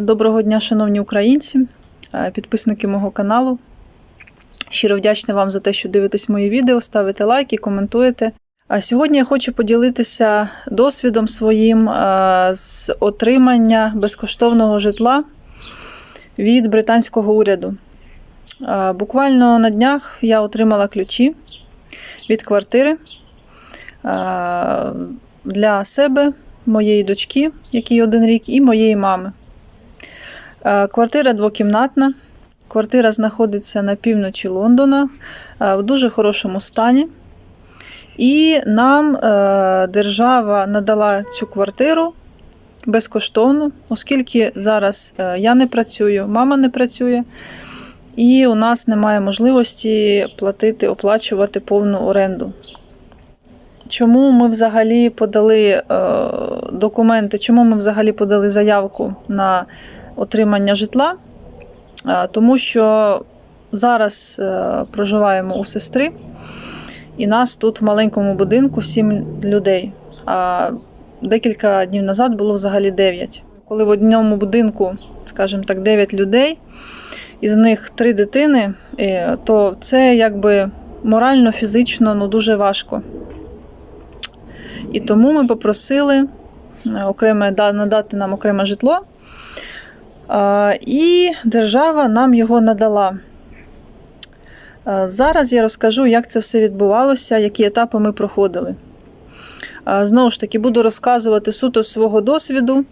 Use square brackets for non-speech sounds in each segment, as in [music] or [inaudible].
Доброго дня, шановні українці, підписники мого каналу. Щиро вдячна вам за те, що дивитесь мої відео, ставите лайки, коментуєте. А сьогодні я хочу поділитися досвідом своїм з отримання безкоштовного житла від британського уряду. Буквально на днях я отримала ключі від квартири для себе, моєї дочки, якій один рік, і моєї мами. Е, Квартира двокімнатна. Квартира знаходиться на півночі Лондона е, в дуже хорошому стані. І нам е, держава надала цю квартиру безкоштовно, оскільки зараз я не працюю, мама не працює, і у нас немає можливості платити, оплачувати повну оренду. Чому ми взагалі подали документи, чому ми взагалі подали заявку на отримання житла? Е, Тому що зараз е, проживаємо у сестри, і нас тут в маленькому будинку сім людей. А декілька днів назад було взагалі 9. Коли в одному будинку, скажімо так, 9 людей, із них три дитини, е, то це якби морально, фізично ну, дуже важко. І тому ми попросили окреме надати нам окреме житло. І держава нам його надала. Зараз я розкажу, як це все відбувалося, які етапи ми проходили. Знову ж таки, буду розказувати суто свого досвіду,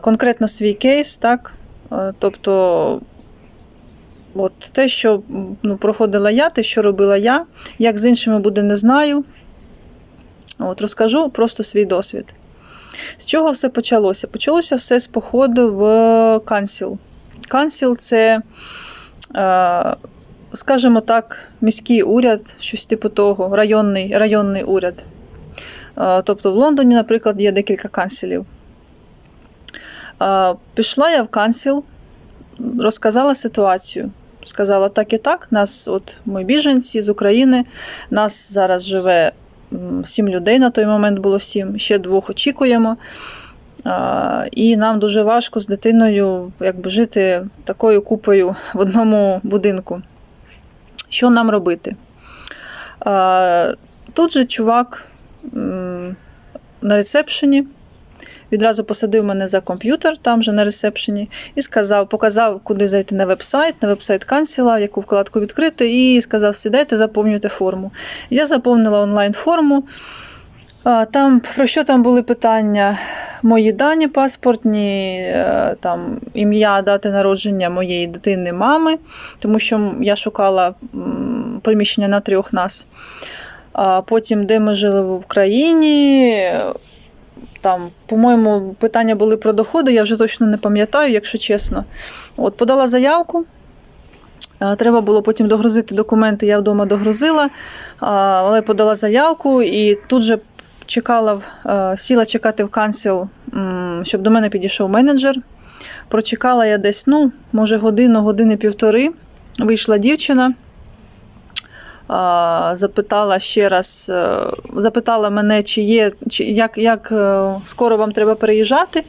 конкретно свій кейс, так? Тобто, от те, що ну, проходила я, те, що робила я, як з іншими буде, не знаю. От, розкажу просто свій досвід. З чого все почалося? Почалося все з походу в Кансіл. Кансіл це, е, скажімо так, міський уряд, щось типу того, районний, районний уряд. Е, Тобто в Лондоні, наприклад, є декілька кансілів. Е, Пішла я в кансіл, розказала ситуацію. Сказала так і так. Нас, от ми біженці з України, нас зараз живе сім людей на той момент було сім, ще двох очікуємо. І нам дуже важко з дитиною якби, жити такою купою в одному будинку. Що нам робити? Тут же чувак на ресепшені відразу посадив мене за комп'ютер, там же на ресепшені, і сказав, показав, куди зайти на веб-сайт, на веб-сайт канціла, яку вкладку відкрити, і сказав: сідайте, заповнюйте форму. Я заповнила онлайн-форму. Там про що там були питання? Мої дані паспортні, е, там ім'я, дати народження моєї дитини, мами, тому що я шукала приміщення на трьох нас. Потім, де ми жили в Україні. Там, по-моєму, питання були про доходи, я вже точно не пам'ятаю, якщо чесно. От, подала заявку. Треба було потім догрузити документи, я вдома догрузила, але подала заявку і тут же чекала, сіла чекати в кансіл, м, щоб до мене підійшов менеджер. Прочекала я десь, ну, може, годину, години півтори. Вийшла дівчина, запитала ще раз, е, запитала мене, чи є, чи як, як е, скоро вам треба переїжджати.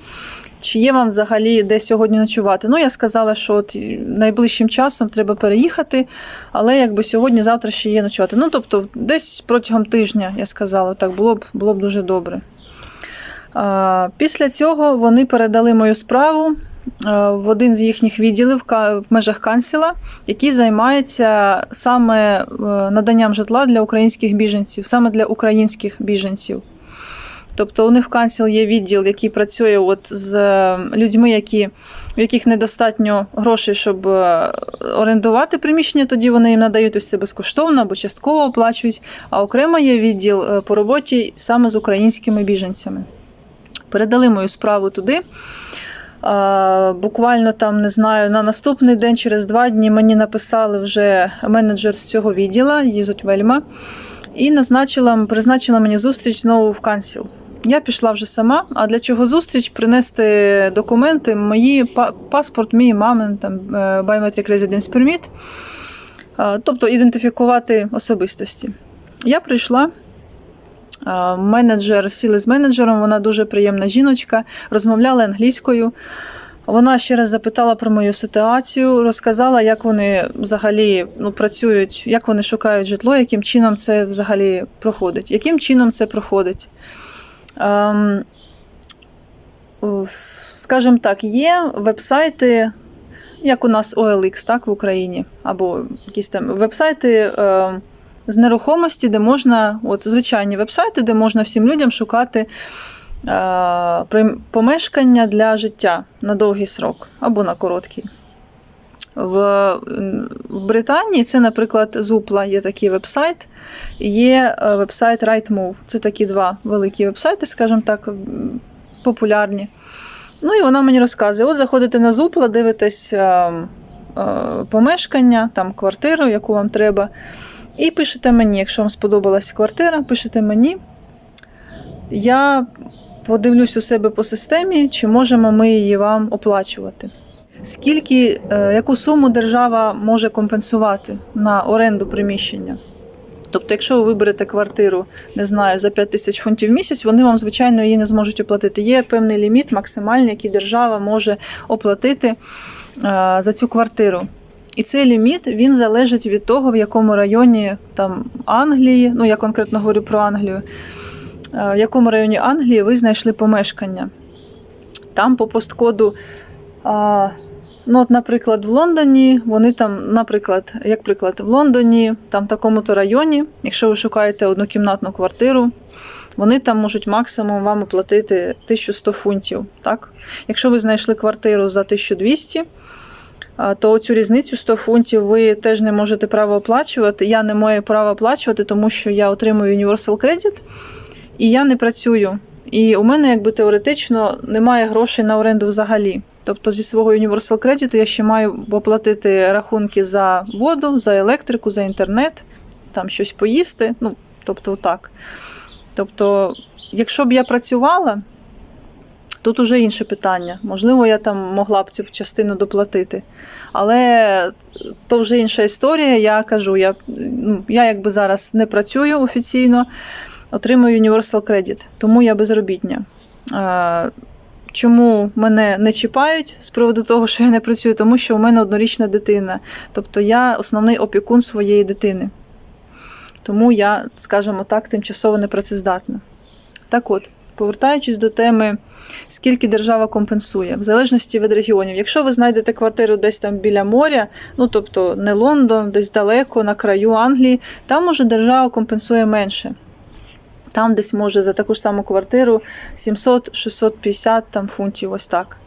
Чи є вам взагалі де сьогодні ночувати? Ну, я сказала, що от найближчим часом треба переїхати, але якби сьогодні-завтра ще є ночувати. Ну, тобто, десь протягом тижня, я сказала, так було б, було б дуже добре. Після цього вони передали мою справу в один з їхніх відділів в межах канціла, який займається саме е, наданням житла для українських біженців, саме для українських біженців. Тобто у них в канціл є відділ, який працює от з е, людьми, які, в яких недостатньо грошей, щоб е, орендувати приміщення, тоді вони їм надають ось це безкоштовно або частково оплачують. А окремо є відділ е, по роботі саме з українськими біженцями. Передали мою справу туди. Буквально там не знаю, на наступний день, через два дні, мені написали вже менеджер з цього відділу, її звуть Вельма, і назначила, призначила мені зустріч знову в канціл. Я пішла вже сама. А для чого зустріч? Принести документи, мої па- паспорт, мій мамин, там е, Biometric Residence Permit, тобто ідентифікувати особистості. Я прийшла. Е, Менеджер сіли з менеджером, вона дуже приємна жіночка, розмовляли англійською. Вона ще раз запитала про мою ситуацію, розказала, як вони взагалі ну, працюють, як вони шукають житло, яким чином це взагалі проходить. Яким чином це проходить? Ем, скажімо так, є вебсайти, як у нас OLX, так, в Україні, або якісь там вебсайти е, з нерухомості, де можна, от звичайні вебсайти, де можна всім людям шукати е, помешкання для життя на довгий срок або на короткий. В, в Британії це, наприклад, Зупла є такий вебсайт, є е, вебсайт RightMove. Це такі два великі вебсайти, скажімо так, популярні. Ну і вона мені розказує: от заходите на Зупла, дивитесь е, е, помешкання, там квартиру, яку вам треба. І пишете мені, якщо вам сподобалась квартира, пишете мені. Я подивлюсь у себе по системі, чи можемо ми її вам оплачувати. Скільки, е, яку суму держава може компенсувати на оренду приміщення? Тобто, якщо ви виберете квартиру, не знаю, за 5 тисяч фунтів в місяць, вони вам, звичайно, її не зможуть оплатити. Є певний ліміт максимальний, який держава може оплатити е, за цю квартиру. І цей ліміт він залежить від того, в якому районі там Англії, ну я конкретно говорю про Англію, е, в якому районі Англії ви знайшли помешкання. Там по посткоду, ну, от, наприклад, в Лондоні, вони там, наприклад, як приклад, в Лондоні, там в такому-то районі, якщо ви шукаєте однокімнатну квартиру, вони там можуть максимум вам оплатити 1100 фунтів. Так? Якщо ви знайшли квартиру за 1200, а, то цю різницю 100 фунтів ви теж не можете право оплачувати. Я не маю права оплачувати, тому що я отримую Universal Credit і я не працюю. І у мене, якби теоретично, немає грошей на оренду взагалі. Тобто зі свого Universal Credit я ще маю оплатити рахунки за воду, за електрику, за інтернет, там щось поїсти. Ну, тобто, так. Тобто, якщо б я працювала, тут уже інше питання. Можливо, я там могла б цю частину доплатити. Але то вже інша історія. Я кажу, я, ну, я якби зараз не працюю офіційно, отримую Universal Credit, тому я безробітня. Чому мене не чіпають з приводу того, що я не працюю? Тому що у мене однорічна дитина. Тобто я основний опікун своєї дитини. Тому я, скажімо так, тимчасово непрацездатна. Так от, повертаючись до теми, скільки держава компенсує, в залежності від регіонів. Якщо ви знайдете квартиру десь там біля моря, ну тобто не Лондон, десь далеко, на краю Англії, там може держава компенсує менше. Там десь може за таку ж саму квартиру 700-650 там, фунтів, ось так.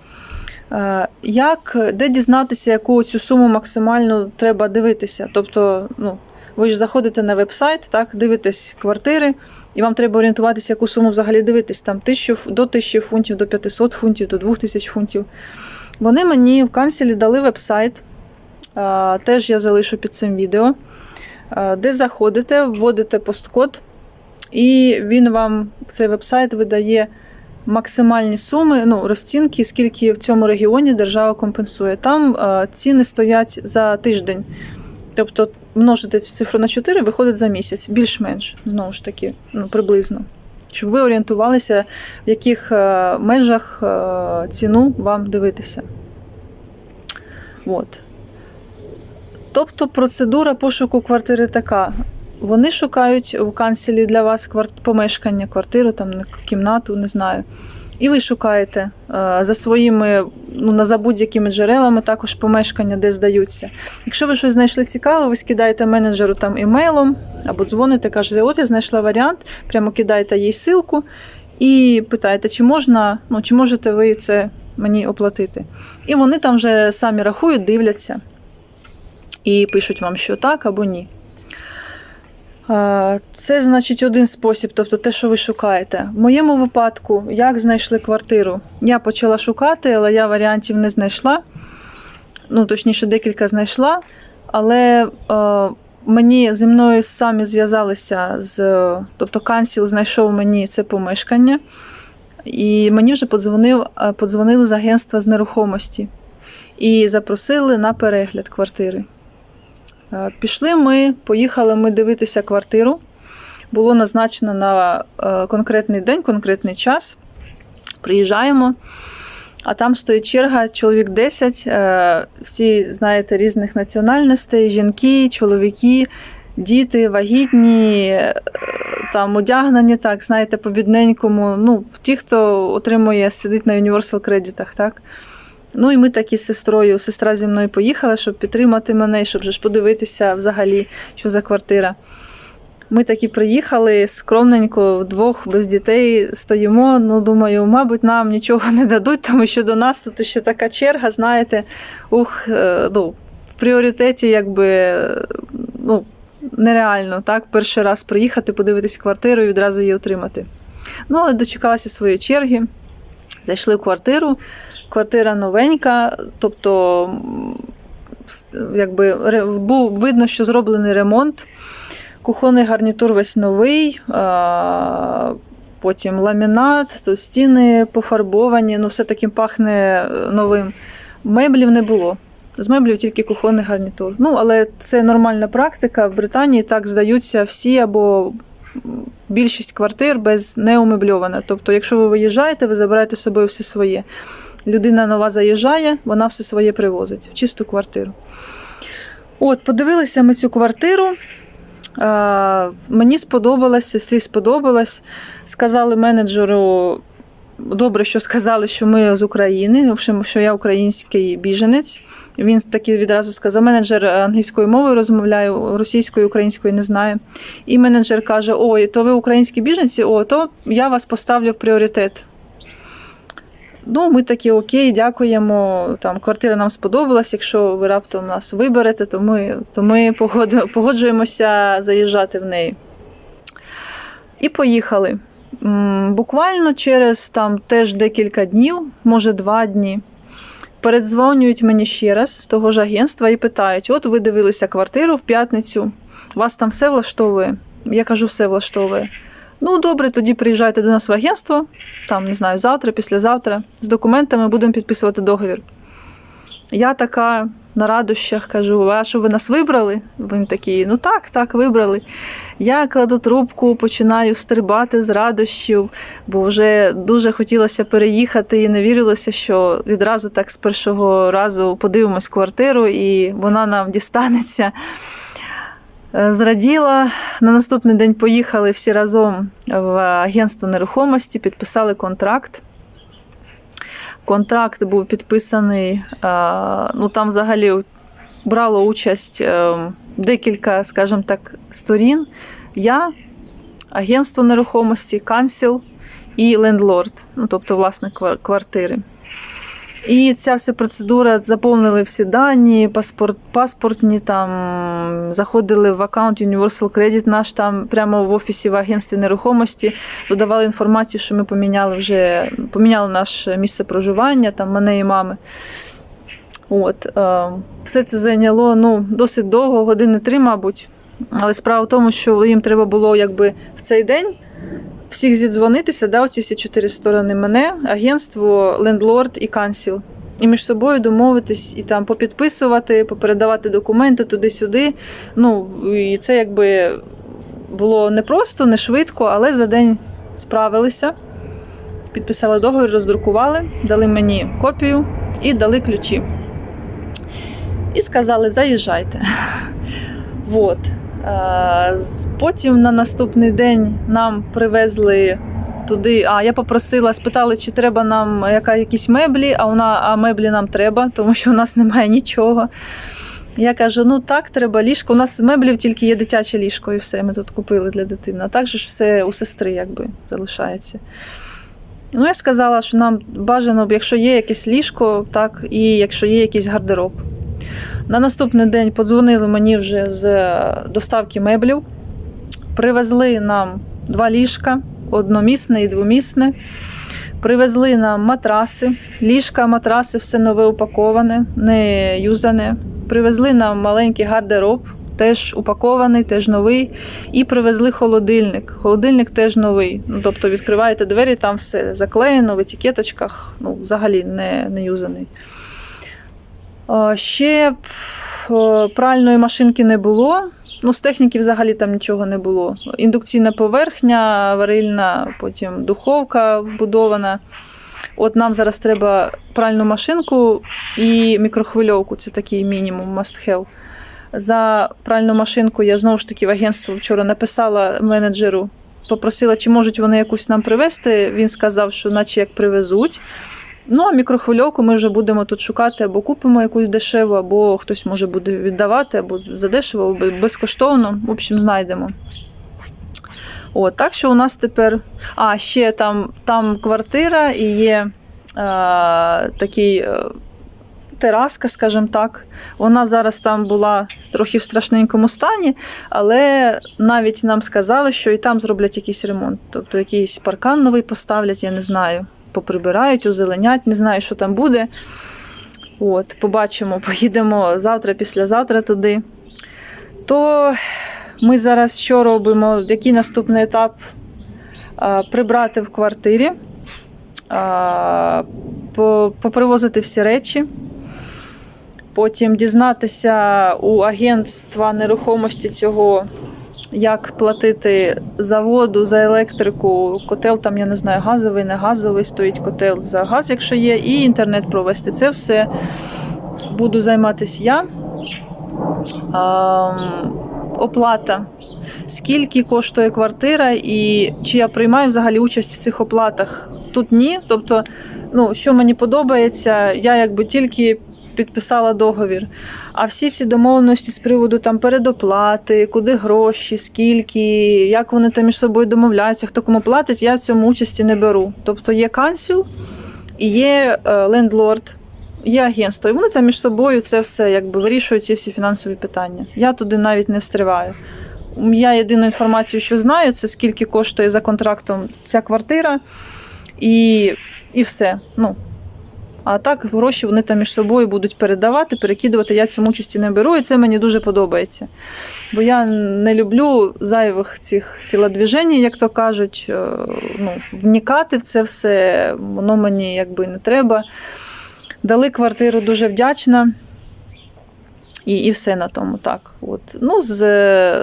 Е, Як, де дізнатися, яку цю суму максимально треба дивитися? Тобто, ну, ви ж заходите на веб-сайт, так, дивитесь квартири, і вам треба орієнтуватися, яку суму взагалі дивитись. Там 1000, до 1000 фунтів, до 500 фунтів, до 2000 фунтів. Вони мені в канцелі дали веб-сайт, теж я залишу під цим відео, де заходите, вводите посткод, і він вам цей веб-сайт видає максимальні суми, ну, розцінки, скільки в цьому регіоні держава компенсує. Там е, ціни стоять за тиждень. Тобто множити цю цифру на 4 виходить за місяць, більш-менш, знову ж таки, ну, приблизно. Щоб ви орієнтувалися, в яких е, межах е, ціну вам дивитися. От. Тобто процедура пошуку квартири така. Вони шукають в канцелі для вас помешкання, квартиру, там, кімнату, не знаю. І ви шукаєте е, за своїми, ну, на- за будь-якими джерелами також помешкання, де здаються. Якщо ви щось знайшли цікаве, ви скидаєте менеджеру там емейлом або дзвоните, кажете, от я знайшла варіант, прямо кидаєте їй ссылку і питаєте, чи можна, ну, чи можете ви це мені оплатити. І вони там вже самі рахують, дивляться і пишуть вам, що так або ні. Це значить один спосіб, тобто те, що ви шукаєте. В моєму випадку, як знайшли квартиру, я почала шукати, але я варіантів не знайшла. Ну, точніше, декілька знайшла. Але е, мені зі мною самі зв'язалися з. Тобто, канцел знайшов мені це помешкання, і мені вже подзвонив, подзвонили з агентства з нерухомості і запросили на перегляд квартири. Е, Пішли ми, поїхали ми дивитися квартиру. було назначено на е, конкретний день, конкретний час. Приїжджаємо, а там стоїть черга, чоловік 10, е, всі, знаєте, різних національностей, жінки, чоловіки, діти, вагітні, там одягнені, так, знаєте, по бідненькому. Ну, ті, хто отримує, сидить на Universal кредитах, так. Ну і ми такі з сестрою, сестра зі мною поїхала, щоб підтримати мене, щоб ж подивитися взагалі, що за квартира. Ми такі приїхали скромненько, вдвох без дітей стоїмо. Ну, думаю, мабуть, нам нічого не дадуть, тому що до нас тут ще така черга, знаєте, ух, е, ну, в пріоритеті, якби ну, нереально так, перший раз приїхати, подивитись квартиру і відразу її отримати. Ну, але дочекалася своєї черги, зайшли в квартиру. Квартира новенька, тобто, якби був видно, що зроблений ремонт. Кухонний гарнітур весь новий, потім ламінат, то стіни пофарбовані, ну все таким пахне е, новим. Меблів не було. З меблів тільки кухонний гарнітур. Ну, але це нормальна практика. В Британії так здаються всі або більшість квартир без неумебльована. Тобто, якщо ви виїжджаєте, ви забираєте з собою все своє. Людина нова заїжджає, вона все своє привозить в чисту квартиру. От, подивилися ми цю квартиру. Мені сподобалось, сестрі сподобалось. Сказали менеджеру, добре, що сказали, що ми з України, що я український біженець. Він таки відразу сказав: менеджер англійською мовою розмовляє, російською, українською не знає. І менеджер каже: Ой, то ви українські біженці, о, то я вас поставлю в пріоритет. Ну, ми такі окей, дякуємо. Там квартира нам сподобалась. Якщо ви раптом нас виберете, то ми, то ми погоджуємося заїжджати в неї. І поїхали. Буквально через там теж декілька днів, може два дні, передзвонюють мені ще раз з того ж агентства і питають: от ви дивилися квартиру в п'ятницю, вас там все влаштовує? Я кажу, все влаштовує. Ну, добре, тоді приїжджайте до нас в агентство, там, не знаю, завтра, післязавтра, з документами будемо підписувати договір. Я така на радощах кажу: а що ви нас вибрали? Він такий, ну так, так, вибрали. Я кладу трубку, починаю стрибати з радощів, бо вже дуже хотілося переїхати і не вірилося, що відразу так з першого разу подивимось квартиру і вона нам дістанеться. Е, Зраділа. На наступний день поїхали всі разом в агентство нерухомості, підписали контракт. Контракт був підписаний. е, Ну там взагалі брало участь е, декілька, скажімо так, сторін. Я, агентство нерухомості, кансіл і лендлорд, ну тобто власник квар- квартири. І ця вся процедура заповнили всі дані, паспорт, паспортні там заходили в аккаунт Universal Credit наш там прямо в офісі в агентстві нерухомості, додавали інформацію, що ми поміняли вже поміняли наше місце проживання, там мене і мами. От, е, все це зайняло ну, досить довго, години три, мабуть. Але справа в тому, що їм треба було якби в цей день всіх зідзвонитися, да, оці всі чотири сторони мене, агентство, лендлорд і кансіл. І між собою домовитись і там попідписувати, попередавати документи туди-сюди. Ну, і це якби було не просто, не швидко, але за день справилися. Підписали договір, роздрукували, дали мені копію і дали ключі. І сказали: заїжджайте. [laughs] Вот. Е, Потім на наступний день нам привезли туди. А я попросила, спитали, чи треба нам яка, якісь меблі, а вона, а меблі нам треба, тому що у нас немає нічого. Я кажу: ну так, треба ліжко. У нас меблів тільки є дитяче ліжко, і все. Ми тут купили для дитини. А так же ж все у сестри якби залишається. Ну, я сказала, що нам бажано, б, якщо є якесь ліжко, так, і якщо є якийсь гардероб. На наступний день подзвонили мені вже з е, доставки меблів. Привезли нам два ліжка, одномісне і двомісне. Привезли нам матраси, ліжка, матраси, все нове упаковане, не юзане. Привезли нам маленький гардероб, теж упакований, теж новий. І привезли холодильник. Холодильник теж новий. Ну, тобто відкриваєте двері, там все заклеєно в етикеточках, ну, взагалі не, не юзаний. А, Ще о, пральної машинки не було. Ну, з техніки взагалі там нічого не було. Індукційна поверхня, варильна, потім духовка вбудована. От нам зараз треба пральну машинку і мікрохвильовку. Це такий мінімум must have. За пральну машинку я знову ж таки в агентство вчора написала менеджеру, попросила, чи можуть вони якусь нам привезти. Він сказав, що наче як привезуть. Ну, а мікрохвильовку ми вже будемо тут шукати або купимо якусь дешеву, або хтось може буде віддавати, або задешево, або безкоштовно. В общем, знайдемо. От, так що у нас тепер. А, ще там, там квартира і є е, такий. Е, Тераска, скажімо так, вона зараз там була трохи в страшненькому стані, але навіть нам сказали, що і там зроблять якийсь ремонт. Тобто якийсь паркан новий поставлять, я не знаю. Поприбирають, озеленять, не знаю, що там буде. От, побачимо, [laughs] поїдемо завтра, післязавтра туди. То ми зараз що робимо? Який наступний етап? Прибрати в квартирі, попривозити всі речі. Потім дізнатися у агентства нерухомості цього, як платити за воду, за електрику, котел там, я не знаю, газовий, не газовий, стоїть котел за газ, якщо є, і інтернет провести. Це все буду займатися я. Ам, оплата. Скільки коштує квартира, і чи я приймаю взагалі участь в цих оплатах? Тут ні. Тобто, ну, що мені подобається, я якби тільки підписала договір. А всі ці домовленості з приводу там передоплати, куди гроші, скільки, як вони там між собою домовляються, хто кому платить, я в цьому участі не беру. Тобто є кансіл і є е, лендлорд, є агентство, і вони там між собою це все якби вирішують ці всі фінансові питання. Я туди навіть не встриваю. Я єдину інформацію, що знаю, це скільки коштує за контрактом ця квартира, і, і все. Ну, а так гроші вони там між собою будуть передавати, перекидувати. Я цьому участі не беру, і це мені дуже подобається. Бо я не люблю зайвих цих тілодвіжень, як то кажуть. е, Ну, вникати в це все, воно мені якби не треба. Дали квартиру дуже вдячна. І, і все на тому так. От. Ну, з,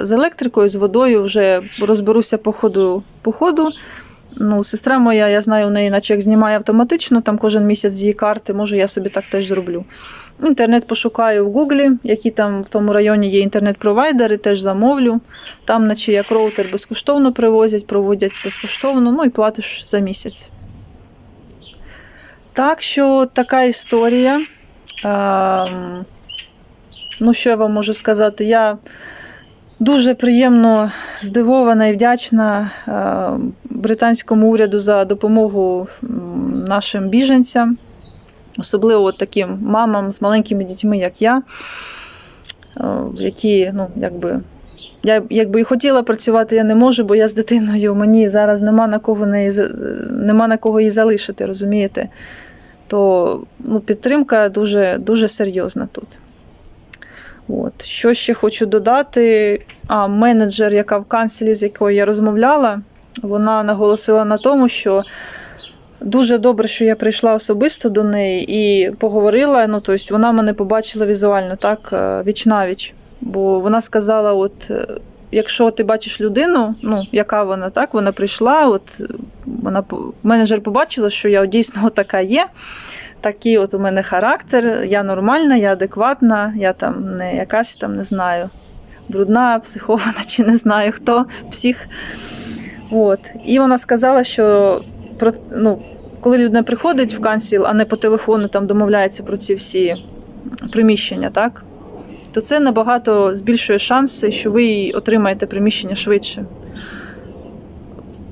з електрикою, з водою вже розберуся по ходу. По ходу. Ну, сестра моя, я знаю, у неї наче як знімає автоматично, там кожен місяць з її карти, може я собі так теж зроблю. Інтернет пошукаю в Гуглі, які там в тому районі є інтернет-провайдери, теж замовлю. Там, наче як роутер безкоштовно привозять, проводять безкоштовно, ну і платиш за місяць. Так що така історія. Ем, ну, що я вам можу сказати? Я дуже приємно здивована і вдячна е, британському уряду за допомогу нашим біженцям, особливо от таким мамам з маленькими дітьми, як я, е, які, ну, якби. Я якби і хотіла працювати, я не можу, бо я з дитиною. Мені зараз нема на кого неї нема на кого її залишити, розумієте? То ну, підтримка дуже, дуже серйозна тут. От. Що ще хочу додати? А, менеджер, яка в канцелі, з якою я розмовляла, вона наголосила на тому, що дуже добре, що я прийшла особисто до неї і поговорила. Ну, тобто вона мене побачила візуально, так, е, віч навіч. Бо вона сказала: от. е, Якщо ти бачиш людину, ну яка вона так, вона прийшла, от вона менеджер побачила, що я дійсно [laughs] така є. Такий от у мене характер, я нормальна, я адекватна, я там не якась там не знаю, брудна, психована чи не знаю хто, псих. От. І вона сказала, що про, ну, коли людина приходить в канцел, а не по телефону там домовляється про ці всі приміщення, так? То це набагато збільшує шанси, що ви отримаєте приміщення швидше.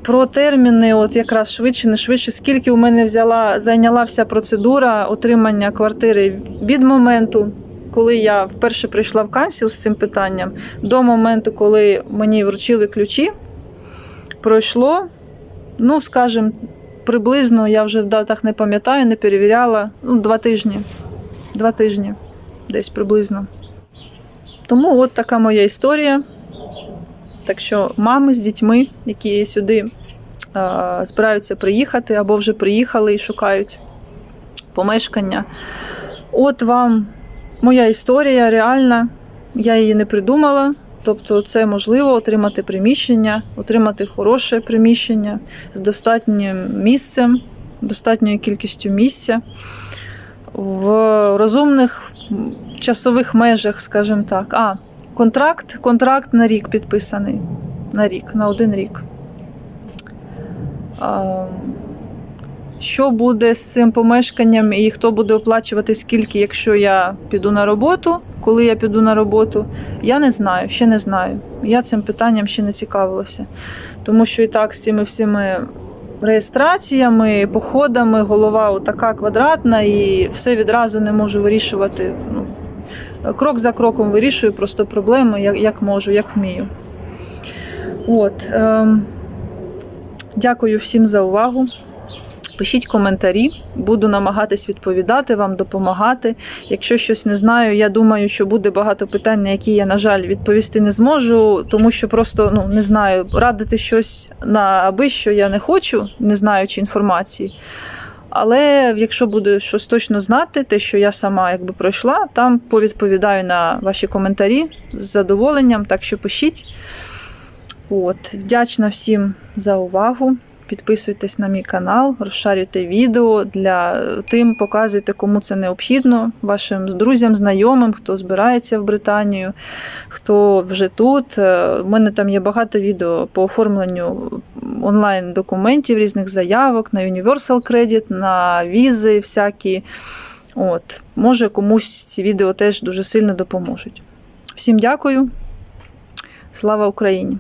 Про терміни, от якраз швидше, не швидше, скільки у мене взяла, зайняла вся процедура отримання квартири від моменту, коли я вперше прийшла в кансіл з цим питанням, до моменту, коли мені вручили ключі, пройшло, ну, скажімо, приблизно, я вже в датах не пам'ятаю, не перевіряла, ну, два тижні. Два тижні десь приблизно. Тому от така моя історія. Так що мами з дітьми, які сюди а, збираються приїхати або вже приїхали і шукають помешкання. От вам моя історія реальна, я її не придумала. Тобто, це можливо отримати приміщення, отримати хороше приміщення з достатнім місцем, достатньою кількістю місця в розумних часових межах, скажімо так. А, контракт, контракт на рік підписаний. На рік, на один рік. Що буде з цим помешканням і хто буде оплачувати скільки, якщо я піду на роботу, коли я піду на роботу, я не знаю, ще не знаю. Я цим питанням ще не цікавилася. Тому що і так з цими всіми реєстраціями, походами, голова така квадратна, і все відразу не можу вирішувати. Ну, крок за кроком вирішую просто проблеми, як, як можу, як вмію. От, ем, дякую всім за увагу. Пишіть коментарі, буду намагатись відповідати вам, допомагати. Якщо щось не знаю, я думаю, що буде багато питань, на які я, на жаль, відповісти не зможу, тому що просто ну не знаю, радити щось на аби що я не хочу, не знаючи інформації. Але якщо буду щось точно знати, те, що я сама якби пройшла, там повідповідаю на ваші коментарі з задоволенням, так що пишіть. От, вдячна всім за увагу. Підписуйтесь на мій канал, розшарюйте відео для тим, показуйте, кому це необхідно, вашим друзям, знайомим, хто збирається в Британію, хто вже тут. Е, У мене там є багато відео по оформленню онлайн документів, різних заявок на Universal Credit, на візи всякі. От, може комусь ці відео теж дуже сильно допоможуть. Всім дякую. Слава Україні!